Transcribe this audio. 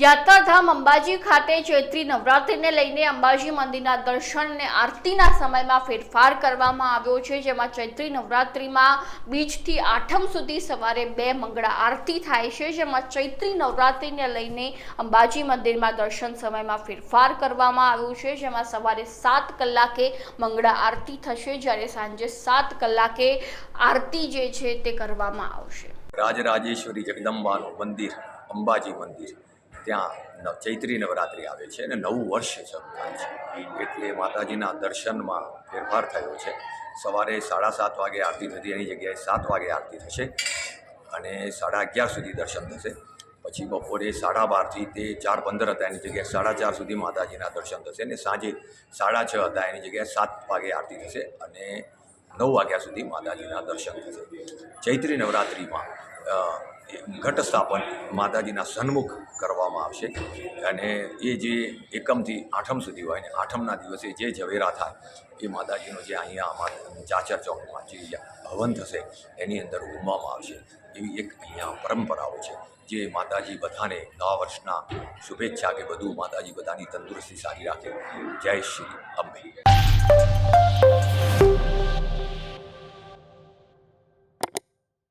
યાત્રાધામ અંબાજી ખાતે ચૈત્રી નવરાત્રિને લઈને અંબાજી મંદિરના દર્શન અને આરતીના સમયમાં ફેરફાર કરવામાં આવ્યો છે, જેમાં ચૈત્રી નવરાત્રિમાં બીજથી આઠમ સુધી સવારે બે મંગળા આરતી થાય છે, જેમાં ચૈત્રી નવરાત્રિને લઈને અંબાજી મંદિરમાં દર્શન સમયમાં ફેરફાર કરવામાં આવ્યો છે, જેમાં સવારે સાત કલાકે મંગળા આરતી થશે, જ્યારે સાંજે સાત કલાકે આરતી જે છે તે કરવામાં આવશે. રાજરાજેશ્વરી જગદંબાનું મંદિર, અંબાજી મંદિર. ત્યાં ચૈત્રી નવરાત્રિ આવે છે અને નવું વર્ષ શરૂ થાય છે. એટલે માતાજીના દર્શનમાં ફેરફાર થયો છે. સવારે સાડા સાત વાગે આરતી થતી, એની જગ્યાએ સાત વાગે આરતી થશે અને સાડા અગિયાર સુધી દર્શન થશે. પછી બપોરે સાડા બારથી તે ચાર પંદર હતા, એની જગ્યાએ સાડા ચાર સુધી માતાજીના દર્શન થશે અને સાંજે સાડા છ હતા, એની જગ્યાએ સાત વાગે આરતી થશે અને નવ વાગ્યા સુધી માતાજીના દર્શન થશે. ચૈત્રી નવરાત્રિમાં ઘટ સ્થાપન માતાજીના સન્મુખ કરવામાં આવશે. અને એ જે એકમથી આઠમ સુધી હોય ને આઠમના દિવસે જે ઝવેરા થાય, એ માતાજીનો જે અહીંયા અમારા ચાચર ચોકમાં જે હવન થશે, એની અંદર ઉમવામાં આવશે. એવી એક અહીંયા પરંપરાઓ છે જે માતાજી બધાને નવા વર્ષના શુભેચ્છા કે બધું માતાજી બધાની તંદુરસ્તી સારી રાખે. જય શ્રી અંબે.